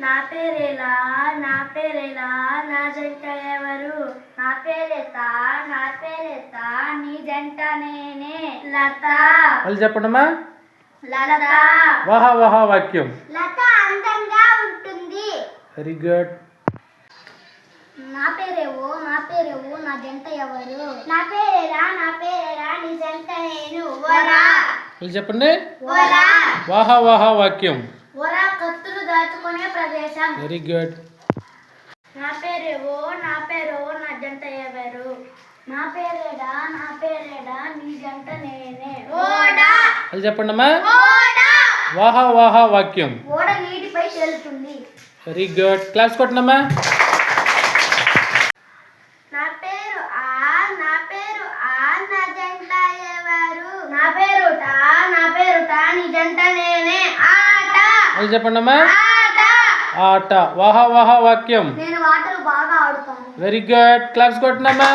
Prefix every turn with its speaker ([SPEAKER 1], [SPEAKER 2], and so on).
[SPEAKER 1] నా పేరేలా నా పేరేలా నా జంట ఎవరు? నా పేరేత నా పేరేత నీ జంట నేనే. లత.
[SPEAKER 2] మళ్ళీ చెప్పండమ్మా.
[SPEAKER 1] లత.
[SPEAKER 2] వాహ వాహ వాక్యం.
[SPEAKER 1] లత అందంగా ఉంటుంది.
[SPEAKER 2] వెరీ గుడ్
[SPEAKER 1] నా పేరేవో నా పేరేవో నా జంట ఎవరు? నా పేరేరా నా పేరేరా నీ జంట నేను. వరా.
[SPEAKER 2] మళ్ళీ చెప్పండి.
[SPEAKER 1] వరా.
[SPEAKER 2] వాహ వాహ వాక్యం.
[SPEAKER 1] దాచుకునే ప్రదేశం.
[SPEAKER 2] వెరీ గుడ్
[SPEAKER 1] నా పేరేవో నా పేరు నా జంట ఎవరు? నా పేరేడా నా పేరేడా నీ జంట నేనే. ఓడా!
[SPEAKER 2] మళ్ళీ చెప్పండమ్మా
[SPEAKER 1] ఓడా!
[SPEAKER 2] వాహ వాహ వాక్యం.
[SPEAKER 1] ఓడ నీటిపై తేలుతుంది.
[SPEAKER 2] వెరీ గుడ్ క్లాస్ కొట్టనమ్మా
[SPEAKER 1] నా పేరు ఆ నా పేరు ఆ నా జంట ఎవరు? నా పేరు టా నా పేరు టా నీ జంట నేనే ఆట
[SPEAKER 2] మళ్ళీ చెప్పండమ్మా?
[SPEAKER 1] ఆట.
[SPEAKER 2] వాహ వాహ వాక్యం. Very good claps కొట్టనమ్మా.